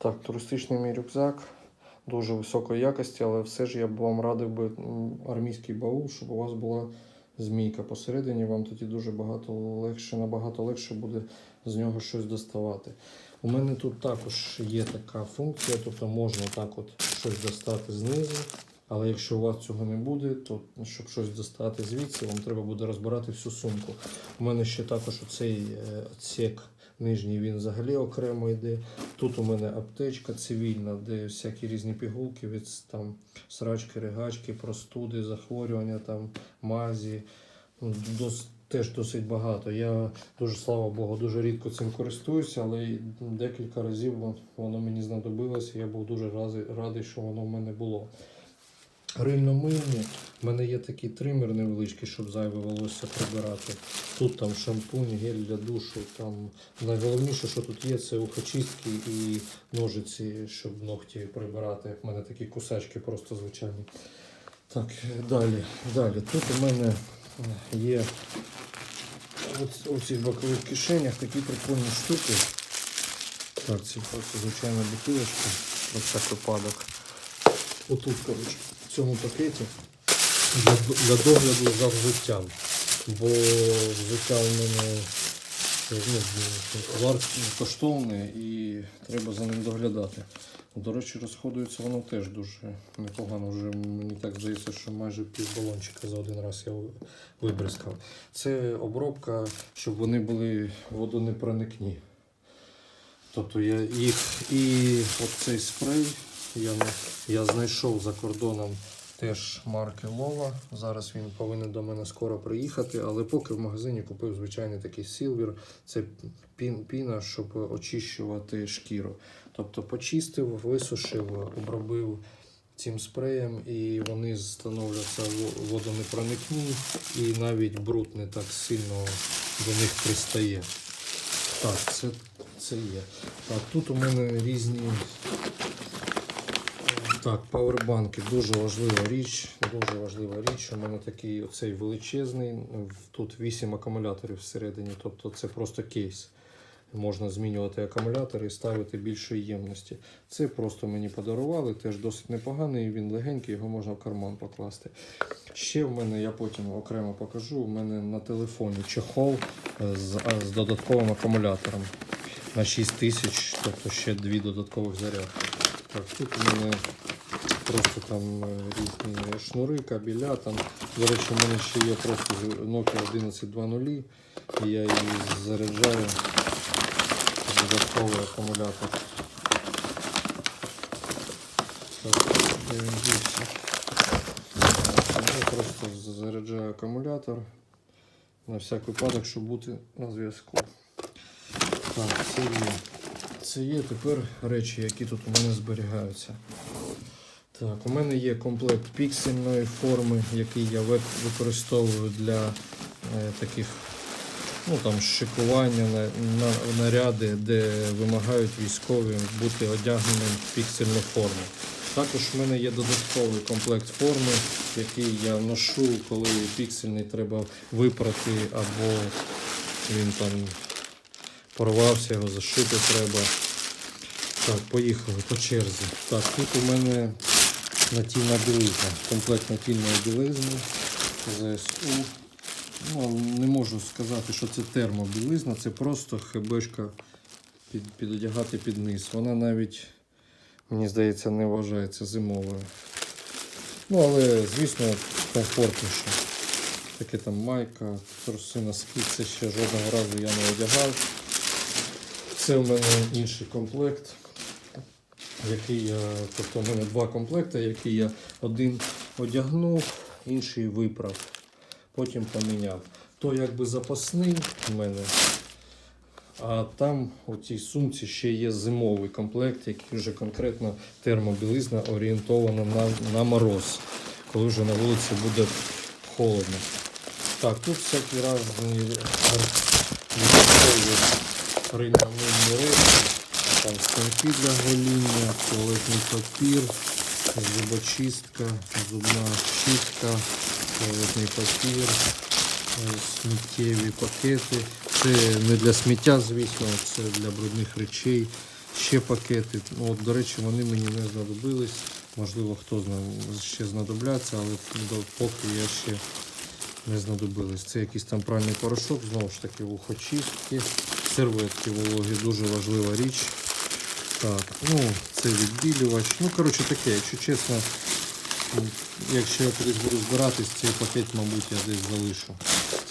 Так, туристичний мій рюкзак дуже високої якості, але все ж я б вам радив би армійський баул, щоб у вас була змійка посередині. Вам тоді дуже багато легше, набагато легше буде з нього щось доставати. У мене тут також є така функція, тобто можна так от щось достати знизу. Але якщо у вас цього не буде, то щоб щось достати звідси, вам треба буде розбирати всю сумку. У мене ще також оцей е, отсек нижній він взагалі окремо йде. Тут у мене аптечка цивільна, де всякі різні пігулки від там срачки, ригачки, простуди, захворювання, там мазі. Ну, Дос, теж досить багато. Я дуже слава Богу, дуже рідко цим користуюся, але декілька разів воно мені знадобилося. Я був дуже радий, радий, що воно в мене було. Рильно мильні. У мене є такий тример невеличкий, щоб зайве волосся прибирати. Тут там шампунь, гель для душу. Там найголовніше, що тут є, це ухочистки і ножиці, щоб ногті прибирати. У мене такі кусачки просто звичайні. Так, далі. Далі. Тут у мене є у цих бокових кишенях такі прикольні штуки. Так, це просто звичайна бутилочка про всяк випадок. Отут, коротше, цьому пакеті для, для догляду за взуттям. Бо взуття у мене ну, коштовне і треба за ним доглядати. До речі, розходується воно теж дуже непогано. Вже мені так здається, що майже пів балончика за один раз я ви- вибризкав. Це обробка, щоб вони були водонепроникні. Тобто я їх і от цей спрей я, я знайшов за кордоном теж марки Лова. Зараз він повинен до мене скоро приїхати, але поки в магазині купив звичайний такий Silver. Це пін, піна, щоб очищувати шкіру. Тобто почистив, висушив, обробив цим спреєм, і вони становляться во- водонепроникні, і навіть бруд не так сильно до них пристає. Так, це, це є. Так, тут у мене різні. Так, павербанки дуже важлива річ. Дуже важлива річ. У мене такий оцей величезний. Тут 8 акумуляторів всередині, тобто це просто кейс. Можна змінювати акумулятори і ставити більшої ємності. Це просто мені подарували, теж досить непоганий. Він легенький, його можна в карман покласти. Ще в мене, я потім окремо покажу. У мене на телефоні чехол е, з, з додатковим акумулятором на 6 тисяч, тобто ще дві додаткових зарядки. Так, тут у мене просто там е, різні шнури, кабеля. Там, до речі, у мене ще є просто Nokia 1120, і я її заряджаю додатковий акумулятор. Дівся? Я просто заряджаю акумулятор на всяк випадок, щоб бути на зв'язку. Так, це є. Це є тепер речі, які тут у мене зберігаються. Так, у мене є комплект піксельної форми, який я використовую для е, таких ну, там, шикування на, на наряди, де вимагають військові бути одягненим в піксельну форму. Також в мене є додатковий комплект форми, який я ношу, коли піксельний треба випрати або він там порвався, його зашити треба. Так, поїхали по черзі. Так, тут у мене натільна білизна, комплект натільної білизни ЗСУ. Ну, не можу сказати, що це термобілизна, це просто хебешка під, підодягати під низ. Вона навіть, мені здається, не вважається зимовою. Ну, але, звісно, комфортніше. Таке там майка, труси, носки, це ще жодного разу я не одягав. Це у мене інший комплект, який я, тобто у мене два комплекти, які я один одягнув, інший виправ, потім поміняв. То якби запасний у мене, а там у цій сумці ще є зимовий комплект, який вже конкретно термобілизна орієнтована на, на мороз, коли вже на вулиці буде холодно. Так, тут всякі різні військові речі, там станки для гоління, туалетний папір, зубочистка, зубна щітка, туалетний папір, е, сміттєві пакети. Це не для сміття, звісно, це для брудних речей. Ще пакети. От, до речі, вони мені не знадобились. Можливо, хто ще знадобляться, але поки я ще не знадобились. Це якийсь там пральний порошок, знову ж таки, вухочистки, серветки вологі, дуже важлива річ. Так, ну, це відбілювач. Ну, коротше таке, якщо чесно, якщо я кудись буду збиратись, цей пакет, мабуть, я десь залишу.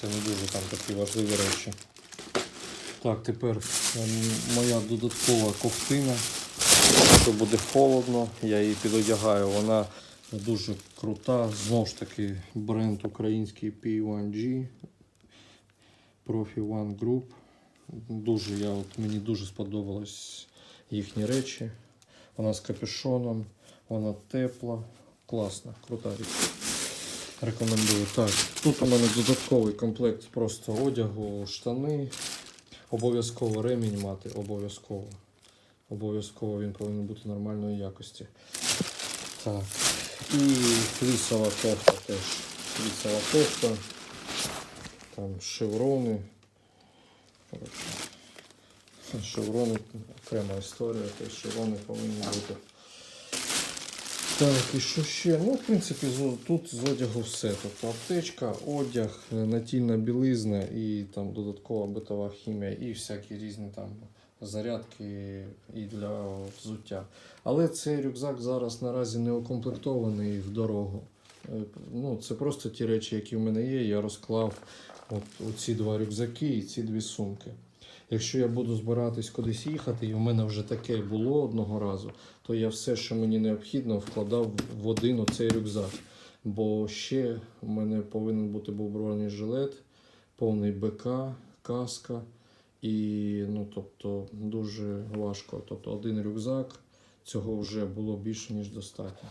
Це не дуже там такі важливі речі. Так, тепер ем, моя додаткова ковтина. Якщо буде холодно, я її підодягаю. Вона дуже крута. Знову ж таки, бренд український P1G. Profi One Group. Дуже, я, от, мені дуже сподобались їхні речі. Вона з капюшоном, вона тепла, класна, крута річ. Рекомендую. Так, тут у мене додатковий комплект просто одягу, штани. Обов'язково ремінь мати, обов'язково. Обов'язково він повинен бути нормальної якості. Так. І флісова кофта теж. Флісова кофта. Там шеврони. Коротше, Шеврони окрема історія, тобто шеврони повинні бути. Так, і що ще? Ну, в принципі, тут з одягу все. Тобто аптечка, одяг, натільна білизна і там додаткова битова хімія, і всякі різні там зарядки і для взуття. Але цей рюкзак зараз наразі не укомплектований в дорогу. Е, Ну, це просто ті речі, які в мене є. Я розклав от ці два рюкзаки і ці дві сумки. Якщо я буду збиратись кудись їхати, і в мене вже таке було одного разу, то я все, що мені необхідно, вкладав в один оцей рюкзак. Бо ще в мене повинен бути був бронежилет, повний БК, каска. І ну, тобто, дуже важко. Тобто один рюкзак цього вже було більше, ніж достатньо.